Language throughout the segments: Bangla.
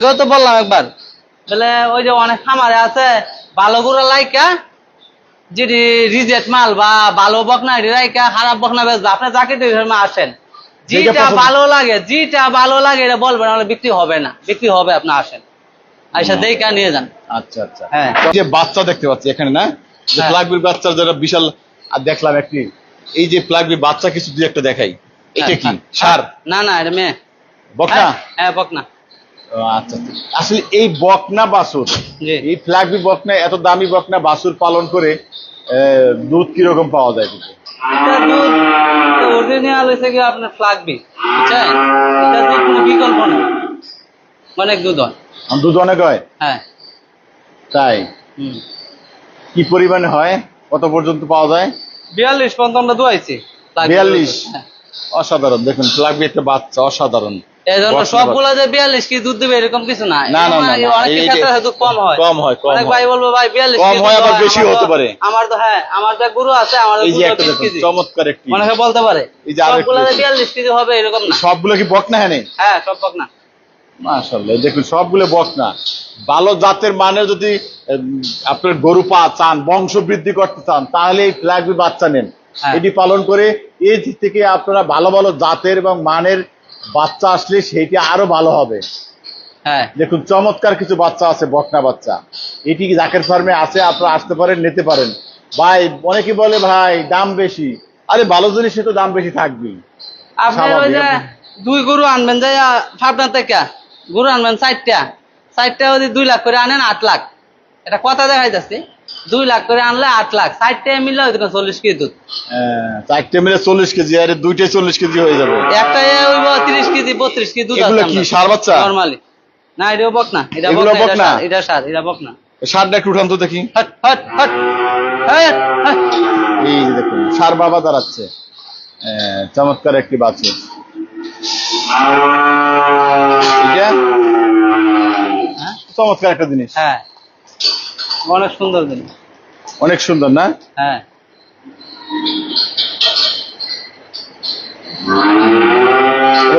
তো বললাম একবার। বলে ওই যে অনেক খামারে আছে ভালো গুড়া লাইকা যদি রিজেক্ট মাল বা ভালো বকনা লাইকা খারাপ বকনা বেচবে আপনি যাকে আসেন। যেটা ভালো লাগে যেটা ভালো লাগে এটা বলবেন নাহলে বিক্রি হবে না। বিক্রি হবে আপনি আসেন। আইসা দেখা নিয়ে যান। আচ্ছা আচ্ছা। হ্যাঁ। যে বাচ্চা দেখতে পাচ্ছি এখানে না? যে হ্যাঁ। প্লাগবির বাচ্চা যারা বিশাল আর দেখলাম একটি এই যে প্লাগবির বাচ্চা কিছু দুই একটা দেখাই। এটা কি? হ্যাঁ, সার? না না এটা মেয়ে। বকনা? হ্যাঁ, হ্যাঁ বকনা। আচ্ছা আচ্ছা। আসলে এই বকনা বাসুর এই ফ্ল্যাগবি বকনা এত দামি বকনা বাসুর পালন করে দুধ কীরকম পাওয়া যায় অরিজিনাল হয়েছে কি আপনার ফ্লাগবি বুঝছেন এটা দুধ কোনো বিকল্প নেই অনেক দুধ হয় দুধ অনেক হয়? হ্যাঁ। তাই? কি পরিমাণে হয়? কত পর্যন্ত পাওয়া যায়? বিয়াল্লিশ পর্যন্ত আমরা দুয়াইছি। বিয়াল্লিশ? হ্যাঁ। অসাধারণ। দেখুন ফ্ল্যাগবি একটা বাচ্চা অসাধারণ। সবগুলা যে বিয়াল্লিশ কি দুধ দিবে এরকম কিছু না। না, না, না, না, অনেক ক্ষেত্রে কম হয়। কম হয়, অনেক ভাই বলব ভাই বিয়াল্লিশ কম হয়, আবার হয়, হতে পারে। আমার তো হ্যাঁ আমার যে গরু আছে আমার এই যে দুধ একটা বিশ দেখুন চমৎকার একটি। অনেকে বলতে পারে। এই যে আরেকটা সবগুলা যে বিয়াল্লিশ কেজি হবে এরকম না। সবগুলো কি বকনা হ্যাঁ সব পাক না মাশাল্লাহ দেখুন সবগুলো বকনা। ভালো জাতের মানে যদি আপনার গরু পা চান বংশ বৃদ্ধি করতে চান তাহলে এই ফ্ল্যাগবি বাচ্চা নেন। হ্যাঁ। এটি পালন করে এই দিক থেকে আপনারা ভালো ভালো জাতের এবং মানের বাচ্চা আসলে সেটি আরও ভালো হবে। হ্যাঁ। দেখুন চমৎকার কিছু বাচ্চা আছে বকনা বাচ্চা। এটি জাকের ফার্মে আছে? আপনারা আসতে পারেন নিতে পারেন। ভাই অনেকে বলে ভাই দাম বেশি। আরে ভালো জিনিসে তো দাম বেশি থাকবেই। দুই গরু আনবেন যাই ফাপনা থেকে। গরু আনবেন চারটা। চারটা যদি দুই লাখ করে আনেন আট লাখ। এটা কথা দেখাই যাচ্ছে দুই লাখ করে আনলে আট লাখ চারটে মিললে হয়তো চল্লিশ কেজি দুধ। চারটে মিলে চল্লিশ কেজি আরে দুইটাই চল্লিশ কেজি হয়ে যাবে। একটা তিরিশ কেজি বত্রিশ কেজি দুধ কি, ষাঁড় বাচ্চা? নর্মালি না এটাও বক না এটা বক না? এটা সার এটা বক না। সারটা একটু উঠান তো দেখি। এই যে দেখুন সার বাবা দাঁড়াচ্ছে। চমৎকার একটি বাছুর। হ্যাঁ? চমৎকার একটা জিনিস। হ্যাঁ। অনেক সুন্দর জিনিস। অনেক সুন্দর না? হ্যাঁ।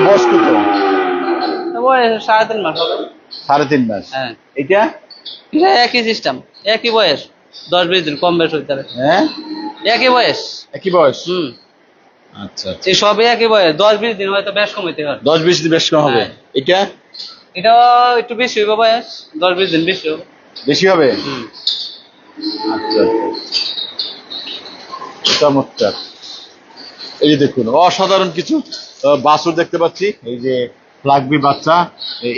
বয়স কত? বয়স সাড়ে তিন মাস হবে। সাড়ে তিন মাস। হ্যাঁ। এটা এটা একই সিস্টেম একই বয়স দশ বিশ দিন কম বেশ হইতে পারে। হ্যাঁ? একই বয়স। একই বয়স? হুম। আচ্ছা আচ্ছা। এই সবই একই বয়স দশ বিশ দিন হয়তো বেশ পারে। দশ বিশ দিন বেশ কম হবে। হ্যাঁ। এটা এটাও একটু বেশি হইব বয়স দশ বিশ দিন বেশি হবে। বেশি হবে? আচ্ছা। চমৎকার। এই যে দেখুন অসাধারণ কিছু বাছুর দেখতে পাচ্ছি। এই যে ফ্লাগবি বাচ্চা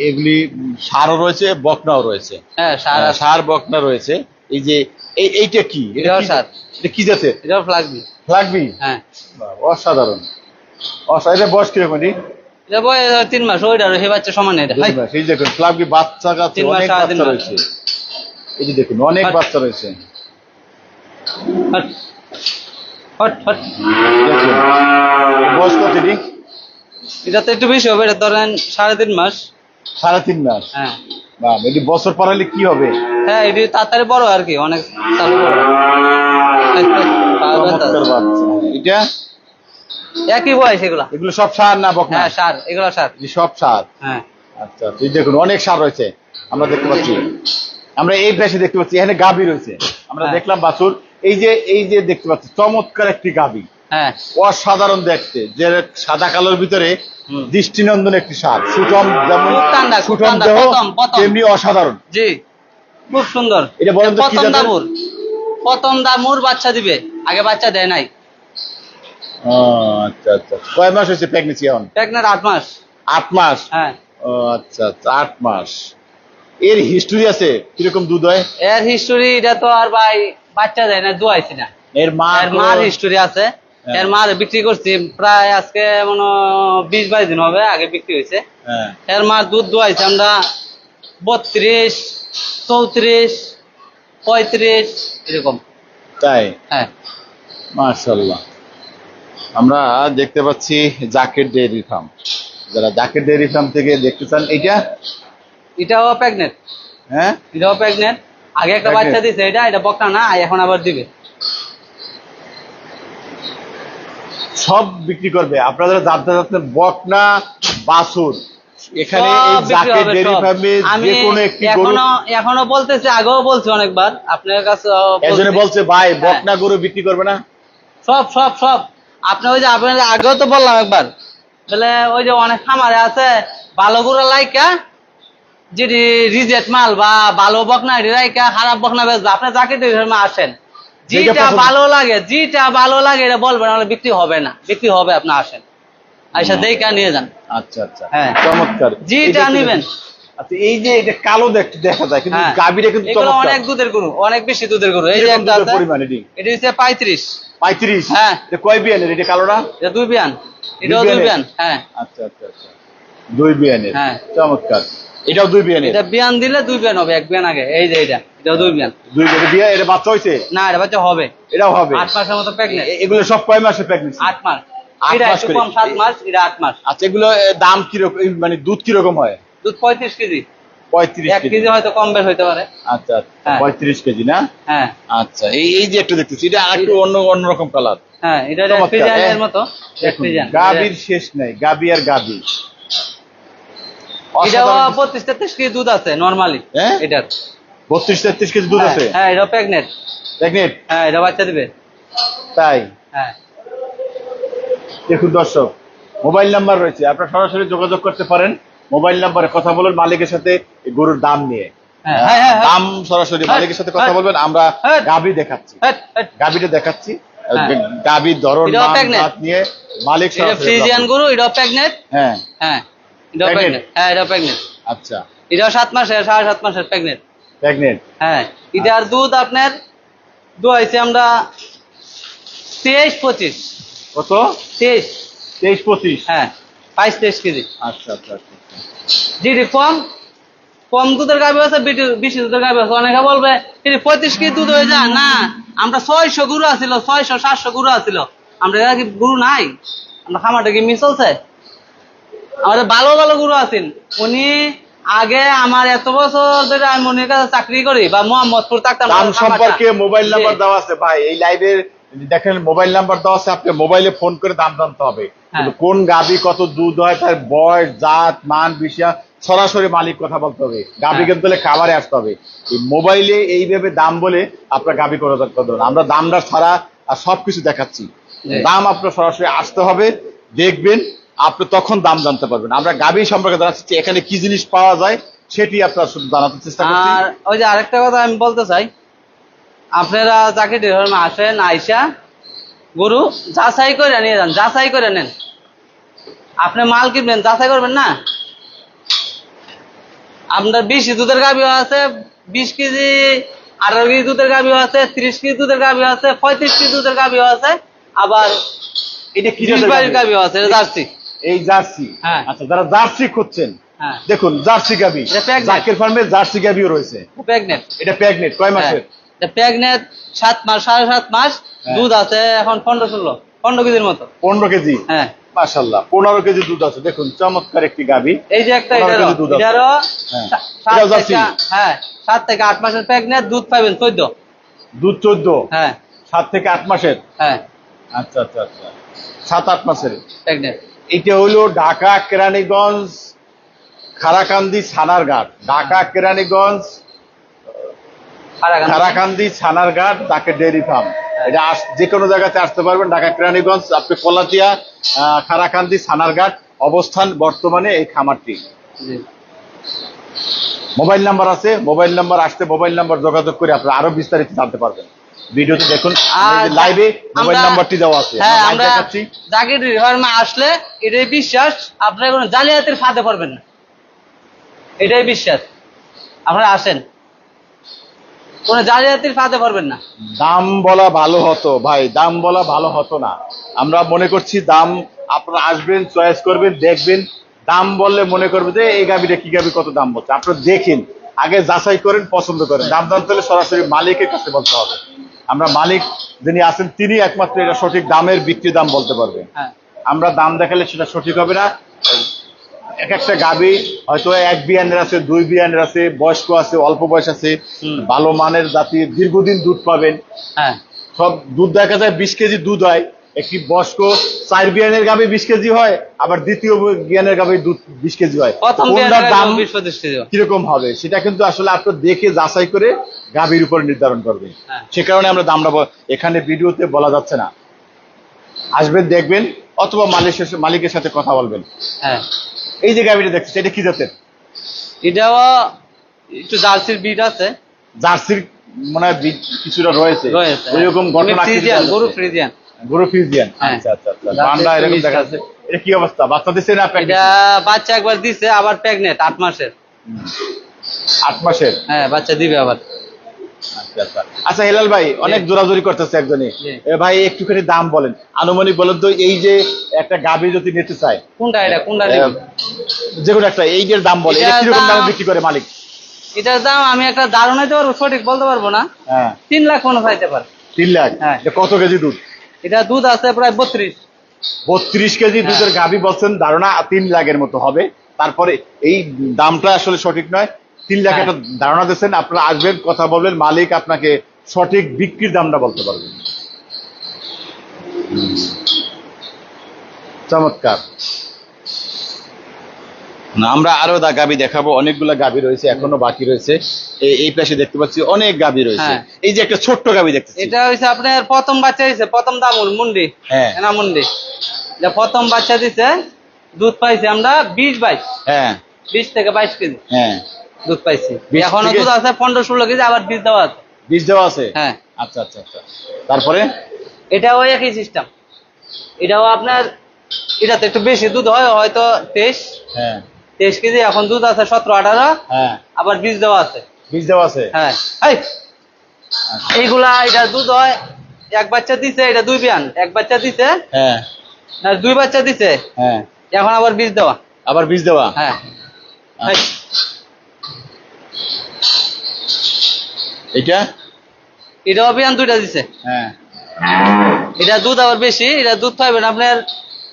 এগুলি ষাঁড়ও রয়েছে বকনাও রয়েছে। হ্যাঁ সার আছে। ষাঁড় বকনা রয়েছে। এই যে এইটা কি? এটা কি-। এটা এটাও ফ্লাগবি ফ্লাগবি হ্যাঁ। অসাধারণ। অসাধারণ এটা বয়স কীরকম এটি? বয়স তিন মাস ওইটা সে বাচ্চা সমান এটা। এই দেখুন ফ্লাগবি বাচ্চা অনেক বাচ্চা রয়েছে। এই যে দেখুন অনেক বাচ্চা রয়েছে। বয়স এটা তো একটু বেশি হবে এটা ধরেন সাড়ে তিন মাস। সাড়ে তিন মাস? হ্যাঁ। এটি বছর কি হবে? হ্যাঁ এটি তাড়াতাড়ি বড় আর কি অনেক চালু বড়। এটা? একই বয়স এগুলা। এগুলো সব সার না বকনা? হ্যাঁ সার এগুলা সার। সব সার? হ্যাঁ। আচ্ছা দেখুন অনেক সার রয়েছে। আমরা দেখতে পাচ্ছি। আমরা এই পাশে দেখতে পাচ্ছি এখানে গাবি রয়েছে। আমরা হ্যাঁ। দেখলাম বাছুর এই যে এই যে দেখতে পাচ্ছি চমৎকার একটি গাবি হ্যাঁ। অসাধারণ দেখতে যে সাদা কালোর ভিতরে দৃষ্টিনন্দন একটি সার। সুটম যেমন সুটম দেহ। তেমনি অসাধারণ। জি খুব সুন্দর। এটা বলেন প্রথম দামুর প্রথম দামুর বাচ্চা দিবে আগে বাচ্চা দেয় নাই। আচ্ছা আচ্ছা। কয় মাস হয়েছে প্রেগনেন্সি এখন? প্রেগনেন্ট আট মাস। আট মাস? হ্যাঁ। ও আচ্ছা আচ্ছা আট মাস। এর হিস্টোরি আছে? কীরকম দুধ হয়? এর হিস্টোরি এটা তো আর ভাই বাচ্চা দেয় না দুয়াইছি না। এর মা এর মার হিস্টোরি আছে। হ্যাঁ। এর মার বিক্রি করছি প্রায় আজকে মনে বিশ বাইশ দিন হবে আগে বিক্রি হয়েছে। হ্যাঁ। এর মার দুধ দোয়াইছে আমরা বত্রিশ চৌত্রিশ পঁয়ত্রিশ এরকম। তাই? হ্যাঁ। মাশাল্লাহ আমরা দেখতে পাচ্ছি জাকের ডেয়ারি ফার্ম যারা জাকের ডেয়ারি ফার্ম থেকে দেখতে চান এটা এটাও প্রেগনেন্ট হ্যাঁ? এটাও প্রেগনেন্ট আগে একটা বাচ্চা দিছে এটা এটা বকনা না এখন আবার দিবে। সব বিক্রি করবে। আপনারা যাতে যাতে বকনা বাছুর। এখানে ডেয়ারি সব। ফার্মে আমি যে কোনো একটি গরু এখনও এখনও বলতেছি আগেও বলছি অনেকবার আপনার কাছে একজনে বলছে। ভাই বকনা গরু বিক্রি করবে না? সব সব সব। আপনি ওই যে আপনার আগেও তো বললাম একবার। তাহলে ওই যে অনেক খামারে আছে ভালো গরু লাইকা যেটি রিজেক্ট মাল বা ভালো বকনা রাইকা খারাপ বকনা বেচবে আপনি যাকে ধর্মে আসেন। যেটা ভালো লাগে যেটা ভালো লাগে এটা বলবেন নাহলে বিক্রি হবে না। বিক্রি হবে আপনি আসেন। আইসা দেখা নিয়ে যান। আচ্ছা আচ্ছা। হ্যাঁ। চমৎকার। যেটা নিবেন। আচ্ছা এই যে এটা কালো দেখ- দেখা যায় কিন্তু হ্যাঁ। গাভীটা কিন্তু চমৎকার। অনেক দুধের গরু অনেক বেশি দুধের গরু। এই যে একটা আছে, পরিমাণ এটা হচ্ছে পঁয়ত্রিশ। পঁয়ত্রিশ? হ্যাঁ। এটা কয় বিয়ানের? এটা কালোটা? এটা দুই বিয়ান। এটাও দুই বিয়ান হ্যাঁ। আচ্ছা আচ্ছা আচ্ছা। দুই বিয়ানের। হ্যাঁ। চমৎকার। এটাও দুই বিয়ানের। এটা বিয়ান দিলে দুই বিয়ান হবে এক বিয়ান আগে। এই যে এটা এটাও দুই বিয়ান। দুই বিয়ানের বিয়া এটা বাচ্চা হয়েছে না এটা বাচ্চা হবে। এটাও হবে। আট মাসের মতো প্রেগনেন্ট এগুলো সব কয় মাসের প্রেগনেন্সি আট মাস। এটা একটু কম সাত মাস এটা আট মাস। আচ্ছা এগুলো দাম কীরকম মানে দুধ কীরকম হয়? দুধ পঁয়ত্রিশ কেজি। পঁয়ত্রিশ কেজি। কেজি হয়তো কম বের হইতে পারে। আচ্ছা আচ্ছা। হ্যাঁ। পঁয়ত্রিশ কেজি না? হ্যাঁ। আচ্ছা এই এই যে একটু দেখতেছি এটা একটু অন্য অন্যরকম কালার হ্যাঁ এটা ফ্রিজানের হ্যাঁ। মতো। গাবির শেষ নাই গাবি আর গাবি এটাও পঁচিশ তেত্রিশ কেজি দুধ আছে নর্মালি হ্যাঁ? এটার। বত্রিশ তেত্রিশ কেজি দুধ আছে? হ্যাঁ এটা প্রেগনেন্ট প্রেগনেন্ট হ্যাঁ এটা বাচ্চা দিবে। তাই? হ্যাঁ। দেখুন দর্শক মোবাইল নাম্বার রয়েছে। আপনারা সরাসরি যোগাযোগ করতে পারেন। মোবাইল নাম্বারে কথা বলুন মালিকের সাথে গরুর দাম নিয়ে। দাম সরাসরি মালিকের সাথে কথা। বলবেন। আমরা। গাবি দেখাচ্ছি। গাবিটা দেখাচ্ছি। গাবির ধরন নিয়ে মালিক ফ্রিজিয়ান গরু প্রেগনেন্ট হ্যাঁ। হ্যাঁ। এটাও প্রেগনেন্ট হ্যাঁ এটাও প্রেগনেন্ট আচ্ছা। এটাও সাত মাসের সাড়ে সাত মাসের প্রেগনেন্ট প্রেগনেন্ট হ্যাঁ এটার দুধ আপনার দুয়াইছে আমরা তেইশ পঁচিশ। কত? তেইশ। তেইশ পঁচিশ? হ্যাঁ বাইশ তেইশ কেজি। আচ্ছা আচ্ছা আচ্ছা যেটি কম কম দুধের গাভি আছে বেশি দুধের গাভি আছে। অনেকে বলবে পঁয়ত্রিশ কেজি দুধ হয়ে যায়? না আমরা ছয়শো গুরু আছিল ছয়শো সাতশো গুরু আছিল। আমরা কি গুরু নাই? আমরা খামারটা কি মিস চলছে আমাদের ভালো ভালো গুরু আছেন। উনি আগে আমার এত বছর ধরে আমি মনির কাছে চাকরি করি বা মোহাম্মদপুর থাকতাম। খামারটা। সম্পর্কে মোবাইল নাম্বার দেওয়া আছে। ভাই এই লাইভে দেখেন মোবাইল নাম্বার দেওয়া আছে আপনি মোবাইলে ফোন করে দাম জানতে হবে। হ্যাঁ। কোন গাবি কত দুধ হয় তার বয়স জাত মান বিষয় সরাসরি মালিক কথা বলতে হবে। গাবি হ্যাঁ। কিনতে হলে খাবারে আসতে হবে। এই মোবাইলে এইভাবে দাম বলে আপনার গাবি করে করবেন আমরা দামটা ছাড়া আর সবকিছু দেখাচ্ছি। দাম আপনার সরাসরি আসতে হবে। দেখবেন আপনি তখন দাম জানতে পারবেন। আমরা গাবি সম্পর্কে জানাচ্ছি এখানে কি জিনিস পাওয়া যায় সেটি আপনার শুধু জানাতে চেষ্টা করছি। আর ওই যে আরেকটা কথা আমি বলতে চাই আপনারা যাকে ধর্মে আসেন আইসা গরু যাচাই করে নিয়ে যান যাচাই করে নেন। আপনি মাল কিনবেন যাচাই করবেন না? আপনার বিশ দুধের গাভিও আছে বিশ কেজি আঠারো কেজি দুধের গাভিও আছে ত্রিশ কেজি দুধের গাভিও আছে পঁয়ত্রিশ কেজি দুধের গাভিও আছে আবার এটা কি গাভী? গাভিও আছে জার্সি। এই জার্সি। হ্যাঁ। আচ্ছা যারা জার্সি খুঁজছেন হ্যাঁ। দেখুন জার্সি গাবি এটা pregnant। ফার্মে জার্সি গাবিও রয়েছে। প্রেগনেন্ট এটা প্রেগনেন্ট কয় মাসের? প্রেগনেন্ট সাত মাস সাড়ে সাত মাস। হ্যাঁ। দুধ আছে এখন পনেরো ষোলো পনেরো কেজির মতো। পনেরো কেজি? হ্যাঁ। মাসাল্লাহ পনেরো কেজি দুধ আছে। দেখুন চমৎকার একটি গাবি এই যে একটা এটারও। হ্যাঁ। সাত থেকে হ্যাঁ আট মাসের প্রেগনেন্ট দুধ পাইবেন চোদ্দ। দুধ চোদ্দ? হ্যাঁ। সাত থেকে আট মাসের? হ্যাঁ। আচ্ছা আচ্ছা আচ্ছা। সাত আট মাসের। প্রেগনেন্ট এটা হলো ঢাকা কেরানীগঞ্জ খারাকান্দি ছানারঘাট ঢাকা কেরানীগঞ্জ খারাকান্দি। ছানারঘাট তাকে ডেয়ারি ফার্ম। এটা যে কোনো জায়গাতে আসতে পারবেন। ঢাকা কেরানীগঞ্জ আপনি কলাতিয়া আহ, খারাকান্দি ছানারঘাট অবস্থান বর্তমানে এই খামারটি। মোবাইল নাম্বার আছে। মোবাইল নাম্বার আসতে মোবাইল নাম্বার যোগাযোগ করে আপনি আরও বিস্তারিত জানতে পারবেন। ভিডিওতে দেখুন লাইভে মোবাইল নাম্বারটি দেওয়া আছে। হ্যাঁ আমরা জাকির আসলে এটাই বিশ্বাস আপনারা কোনো জালিয়াতির ফাঁদে পড়বেন না। এটাই বিশ্বাস। আপনারা আসেন। কোনো জালিয়াতির ফাঁদে পড়বেন না। দাম বলা ভালো হতো ভাই দাম বলা ভালো হতো না। আমরা মনে করছি দাম আপনারা আসবেন চয়েস করবেন দেখবেন দাম বললে মনে করবে যে এই গাবিটা কি গাবি কত দাম বলছে। আপনারা দেখেন আগে যাচাই করেন পছন্দ করেন। দাম দাম হলে সরাসরি মালিকের কাছে বলতে হবে। আমরা মালিক যিনি আছেন তিনি একমাত্র এটা সঠিক দামের বিক্রি দাম বলতে পারবেন হ্যাঁ। আমরা দাম দেখালে সেটা সঠিক হবে না। এক একটা গাবি হয়তো এক বিয়ানের আছে দুই বিয়ানের আছে বয়স্ক আছে অল্প বয়স আছে ভালো মানের জাতি দীর্ঘদিন দুধ পাবেন। হ্যাঁ। সব দুধ দেখা যায় বিশ কেজি দুধ হয়। একটি বয়স্ক চার বিয়ানের গাবে বিশ কেজি হয় আবার দ্বিতীয় বিয়ানের গাবে দুধ বিশ কেজি হয়। দাম কীরকম হবে? সেটা কিন্তু আসলে আপনার দেখে যাচাই করে গাভীর উপর নির্ধারণ করবে হ্যাঁ। সে কারণে আমরা দামটা এখানে ভিডিওতে বলা যাচ্ছে না। আসবেন দেখবেন অথবা মালিকের মালিকের সাথে কথা বলবেন। হ্যাঁ। এই যে গাভীটা দেখছেন এটা কি জাতের? এটাও একটু জার্সির বিট আছে। জার্সির মনে হয় বীজ কিছুটা রয়েছে। রয়েছে ওইরকম ঘটনা ফ্রিজিয়ান গরু ফ্রিজিয়ান গরু ফিজিয়ান হ্যাঁ। আচ্ছা আচ্ছা আচ্ছা। এরকম দেখা যাচ্ছে। এটা কি অবস্থা? বাচ্চা দিচ্ছে না এটা বাচ্চা একবার দিছে আবার প্রেগনেন্ট আট মাসের। আট মাসের? হ্যাঁ বাচ্চা দিবে আবার। আচ্ছা আচ্ছা। আচ্ছা হেলাল ভাই অনেক। জোরাজোরি করতেছে একজনই। জি। এ ভাই একটুখানি দাম বলেন। আনুমানিক বলেন তো এই যে একটা গাভী যদি নিতে চায়। কোনটা এটা? কোনটা? যে কোনো একটা এই যে দাম বলে কীরকম দামে বিক্রি করে মালিক? এটার দাম আমি একটা ধারণা দিতে পারব সঠিক বলতে পারব না। হ্যাঁ। তিন লাখ মনে চাইতে পারে। তিন লাখ? হ্যাঁ। কত কেজি দুধ? এটা দুধ আছে প্রায় বত্রিশ। বত্রিশ কেজি হ্যাঁ। দুধের গাভী বলছেন ধারণা তিন লাখের মতো হবে। তারপরে এই দামটা আসলে সঠিক নয়। তিন লাখ হ্যাঁ। একটা ধারণা দিচ্ছেন আপনারা আসবেন কথা বলবেন মালিক আপনাকে সঠিক বিক্রির দামটা বলতে পারবেন চমৎকার। না আমরা আরও দা গাবি দেখাবো অনেকগুলা গাবি রয়েছে এখনও বাকি রয়েছে। এই পাশে দেখতে পাচ্ছি অনেক গাবি রয়েছে। হ্যাঁ। এই যে একটা ছোট্ট গাবি দেখতেছি। এটা হয়েছে আপনার প্রথম বাচ্চা দিছে প্রথম দামুল মুন্ডি। হ্যাঁ। এনা মুন্ডি। যে প্রথম বাচ্চা দিছে দুধ পাইছে আমরা বিশ বাইশ। হ্যাঁ। বিশ থেকে বাইশ কেজি। হ্যাঁ। দুধ পাইছি। 20 এখনও দুধ আছে পনেরো ষোলো কেজি আবার বীজ দেওয়া আছে। বীজ দেওয়া আছে? হ্যাঁ। আচ্ছা আচ্ছা আচ্ছা। তারপরে? এটাও একই সিস্টেম এটাও আপনার এটাতে একটু বেশি দুধ হয় হয়তো তেইশ। হ্যাঁ। তেইশ কেজি এখন দুধ আছে সতেরো আঠারো। হ্যাঁ। আবার বীজ দেওয়া আছে। বীজ দেওয়া আছে? হ্যাঁ। এইগুলা এটা দুধ হয় এক বাচ্চা দিছে এটা দুই বিয়ান। এক বাচ্চা দিছে হ্যাঁ। না দুই বাচ্চা দিছে হ্যাঁ। এখন আবার বীজ দেওয়া। আবার বীজ দেওয়া? হ্যাঁ। এটা? এটাও বিয়ান দুইটা দিছে। হ্যাঁ। এটা দুধ আবার বেশি এটা দুধ পাইবেন আপনার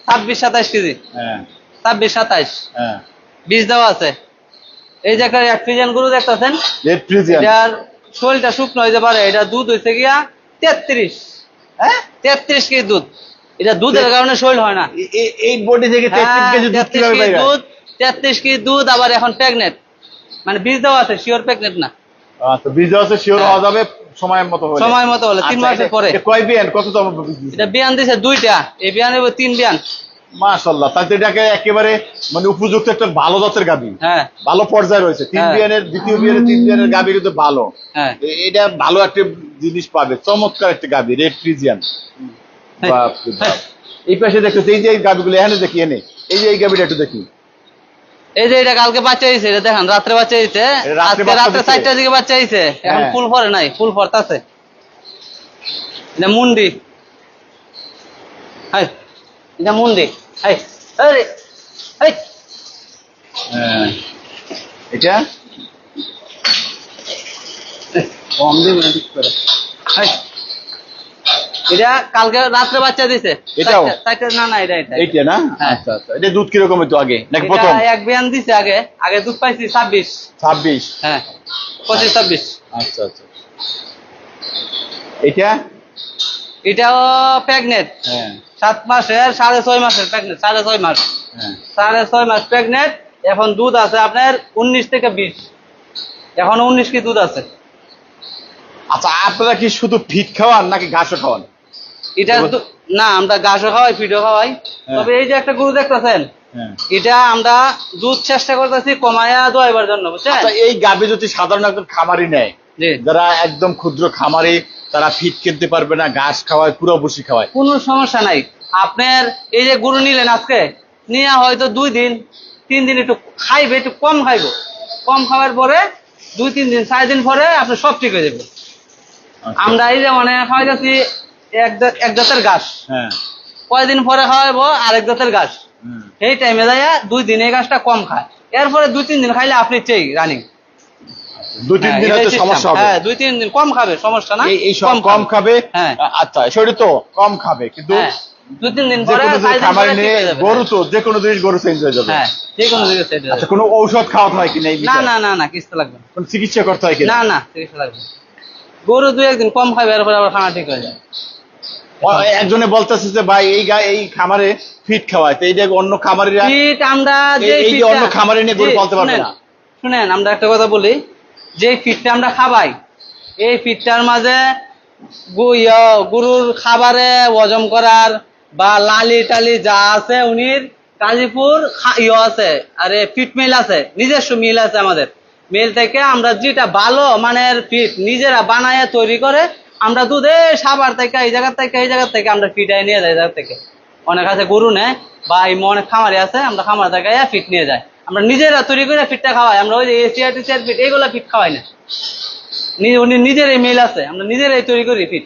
ছাব্বিশ সাতাইশ কেজি। হ্যাঁ। ছাব্বিশ সাতাইশ। হ্যাঁ। বীজ দেওয়া আছে। এই যে একটা গরু দেখতেছেন এটার শরীরটা শুকনো হইতে পারে এটা দুধ হয়েছে গিয়া তেত্রিশ। হ্যাঁ? তেত্রিশ কেজি দুধ। এটা দুধের কারণে শরীর হয় না। এই বডি থেকে তেত্রিশ কেজি দুধ তেত্রিশ কেজি দুধ তেত্রিশ কেজি দুধ আবার এখন প্রেগনেন্ট মানে বীজ দেওয়া আছে শিওর প্রেগনেন্ট না। আচ্ছা বীজ আছে শিওর হ্যাঁ। হওয়া যাবে সময় মতো হলে। সময় মতো হলে, তিন আচ্ছা, মাসের এটা- পরে। কয় বিয়ান? কত তম এটা বিয়ান দিছে দুইটা। এই বিয়ান হইব তিন বিয়ান। মাশাল্লাহ তাতে এটাকে একেবারে মানে উপযুক্ত একটা ভালো জাতের গাবি। হ্যাঁ। ভালো পর্যায়ে রয়েছে। তিন হ্যাঁ। বিয়ানের দ্বিতীয় বিয়ানের তিন বিয়ানের গাবি কিন্তু ভালো। হ্যাঁ। এটা ভালো একটা জিনিস পাবে চমৎকার একটা গাবি রেড ফ্রিজিয়ান। এই পাশে দেখতেছি এই যে গাবিগুলো এখানে দেখি এনে। এই যে এই গাবিটা একটু দেখি। এই যে এটা কালকে বাচ্চা এটা দেখেন রাত্রে বাচ্চা রাত্রে আজকে রাত্রে চারটার দিকে বাচ্চা এখন হ্যাঁ। ফুল ফরে নাই ফুল ফরতাছে এটা মুন্ডি। হাই এটা মুন্ডি। হাই আরে হাই। হ্যাঁ। এটা? কম হাই। এটা কালকে রাত্রে বাচ্চা দিছে। এটাও? না না এটা এটা এইটা না? হ্যাঁ। আচ্ছা আচ্ছা। এটা দুধ কীরকম হতো আগে? নাকি প্রথম? এক বিয়ান দিছে আগে। আগে দুধ পাইছি ছাব্বিশ। ছাব্বিশ? হ্যাঁ। পঁচিশ ছাব্বিশ। আচ্ছা আচ্ছা। এটা এটাও প্রেগনেন্ট। হ্যাঁ। সাত মাসের সাড়ে ছয় মাসের প্রেগনেন্ট সাড়ে ছয় মাস। হ্যাঁ। সাড়ে ছয় মাস প্রেগনেন্ট এখন দুধ আছে আপনার উনিশ থেকে বিশ। এখন উনিশ কি দুধ আছে? আচ্ছা আপনারা কি শুধু ফিট খাওয়ান নাকি ঘাসও খাওয়ান? এটা না আমরা ঘাসও খাওয়াই ফিডও খাওয়াই। হ্যাঁ। তবে এই যে একটা গরু দেখতেছেন হ্যাঁ। এটা আমরা দুধ চেষ্টা করতেছি কমায়া দোয়াইবার জন্য বুঝছেন? আচ্ছা এই গাবে যদি সাধারণ একজন খামারি নেয় যারা একদম ক্ষুদ্র খামারি তারা ফিট কিনতে পারবে না ঘাস খাওয়ায় পুরো বসি খাওয়ায়। কোনো সমস্যা নাই। আপনার এই যে গরু নিলেন আজকে নিয়ে হয়তো দুই দিন তিন দিন একটু খাইবে একটু কম খাইব। কম খাওয়ার পরে দুই তিন দিন চার দিন পরে আপনার সব ঠিক হয়ে যাবে। আচ্ছা। আমরা এই যে মানে খাওয়াই যাচ্ছি এক জাতের ঘাস। হ্যাঁ। কয়দিন পরে খাওয়াবো আরেক জাতের ঘাস। এই টাইমে দুই দিন এই ঘাসটা কম খায়। এরপরে দুই তিন দিন খাইলে আপনি চেই রানিং দুই তিন দিন হয়তো সমস্যা হবে। হ্যাঁ দুই তিন দিন কম খাবে সমস্যা না? এই এই সব কম খাবে। হ্যাঁ। আচ্ছা সেটা তো কম খাবে কিন্তু দুই তিন দিন পরে জিনিস দিন খামারে নিয়ে গরু তো যে কোনো জিনিস গরু চেঞ্জ হয়ে যাবে। হ্যাঁ যে কোনো দিকে সেট আচ্ছা কোনো ঔষধ খাওয়াতে হয় কিনা না না না না কিছু লাগবে না। কোনো চিকিৎসা করতে হয় কিনা? না না চিকিৎসা লাগবে গরু দুই একদিন কম খাবে এরপরে আবার খানা ঠিক হয়ে যায় একজনে বলতেছে যে ভাই এই গা এই খামারে ফিট খাওয়ায়। তো এইটা অন্য খামারিরা ফিট আমরা যে এই যে অন্য খামারে নিয়ে গরু পালতে পারবে না। শুনেন আমরা একটা কথা বলি। যে ফিটটা আমরা খাবাই এই ফিটটার মাঝে গরুর খাবারে হজম করার বা লালি টালি যা আছে উনির কাজীপুর ইয়ে আছে আরে ফিট মিল আছে নিজস্ব মিল আছে আমাদের। মিল থেকে আমরা যেটা ভালো মানের ফিট নিজেরা বানায় তৈরি করে আমরা দুধে সাবার থেকে এই জায়গা থেকে এই জায়গা থেকে আমরা ফিটাই নিয়ে যাই এই জায়গা থেকে। অনেক আছে গরু নেয় বা এই অনেক খামারি আছে আমরা খামার থেকে ফিট নিয়ে যাই। আমরা নিজেরা তৈরি করে ফিটটা খাওয়াই আমরা ওই যে এসিআর টিসিআর ফিট এইগুলো ফিট খাওয়াই না। উনি নিজেরই মিল আছে আমরা নিজেরাই তৈরি করি ফিট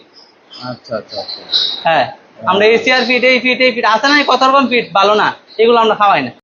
আচ্ছা আচ্ছা আচ্ছা। হ্যাঁ আমরা এসিআর ফিট এই ফিট এই ফিট আছে না কত রকম ফিট ভালো না এগুলো আমরা খাওয়াই না।